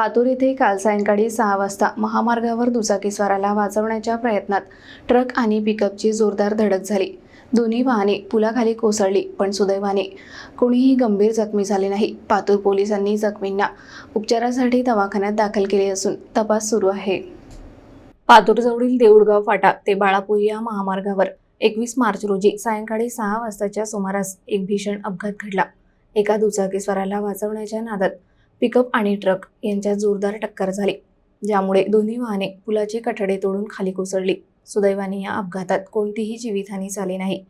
पातूर येथे काल सायंकाळी सहा वाजता महामार्गावर दुचाकीस्वाराला वाचवण्याच्या प्रयत्नात ट्रक आणि पिकअपची जोरदार धडक झाली. दोन्ही वाहने पुलाखाली कोसळली पण सुदैवाने कोणीही गंभीर जखमी झाले नाही. पातूर पोलिसांनी जखमींना उपचारासाठी दवाखान्यात दाखल केले असून तपास सुरू आहे. पातूरजवळील देऊळगाव फाटा ते बाळापूर या महामार्गावर एकवीस मार्च रोजी सायंकाळी सहा वाजताच्या सुमारास एक भीषण अपघात घडला. एका दुचाकीस्वाराला वाचवण्याच्या नादात पिकअप आणि ट्रक यांच्यात जोरदार टक्कर झाली ज्यामुळे दोन्ही वाहने पुलाचे कठडे तोडून खाली कोसळली. सुदैवाने या अपघातात कोणतीही जीवितहानी झाली नाही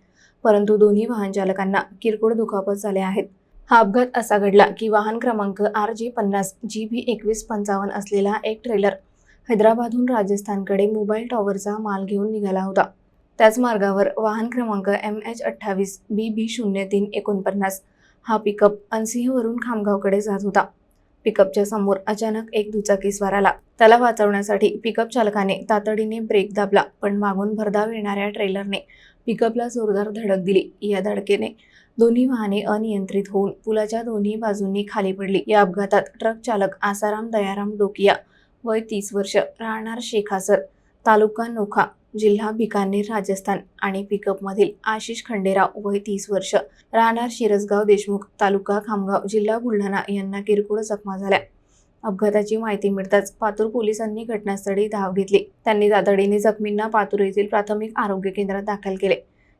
परंतु दोन्ही वाहन चालकांना किरकोळ दुखापत झाल्या आहेत. हा अपघात असा घडला की वाहन क्रमांक आर जे पन्नास जी बी एकवीस पंचावन्न असलेला एक ट्रेलर हैदराबादहून राजस्थानकडे मोबाईल टॉवरचा माल घेऊन निघाला होता. त्याच मार्गावर वाहन क्रमांक एम एच अठ्ठावीस बी बी शून्य तीन एकोणपन्नास हा पिकअप अनसिंहवरून खामगावकडे जात होता. पिकअपच्या समोर अचानक एक दुचाकीस्वार आला. त्याला वाचवण्यासाठी पिकअप चालकाने तातडीने ब्रेक दाबला पण मागून भरधाव येणाऱ्या ट्रेलरने पिकअपला जोरदार धडक दिली. या धडकेने दोन्ही वाहने अनियंत्रित होऊन पुलाच्या दोन्ही बाजूंनी खाली पडली. या अपघातात ट्रक चालक आसाराम दयाराम डोकिया वय तीस वर्ष राहणार शेखासर तालुका नोखा जिल्हा बिकानेर राजस्थान आणि पिकअपमधील आशिष खंडेराव वय तीस वर्ष. राहणार शिरसगाव देशमुख तालुका खामगाव जिल्हा बुलढाणा यांना किरकोळ जखमा झाल्या. अपघाताची माहिती मिळताच पातूर पोलिसांनी घटनास्थळी धाव घेतली. त्यांनी तातडीने जखमींना पातूर येथील प्राथमिक आरोग्य केंद्रात दाखल केले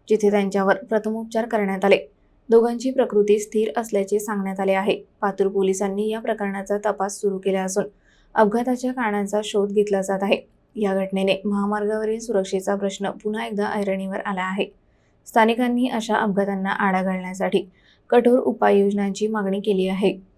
जिथे त्यांच्यावर प्रथमोपचार करण्यात आले. दोघांची प्रकृती स्थिर असल्याचे सांगण्यात आले आहे. पातूर पोलिसांनी या प्रकरणाचा तपास सुरू केला असून अपघाताच्या कारणांचा शोध घेतला जात आहे. या घटनेने महामार्गावरील सुरक्षेचा प्रश्न पुन्हा एकदा ऐरणीवर आला आहे. स्थानिकांनी अशा अपघातांना आळा घालण्यासाठी कठोर उपाययोजनांची मागणी केली आहे.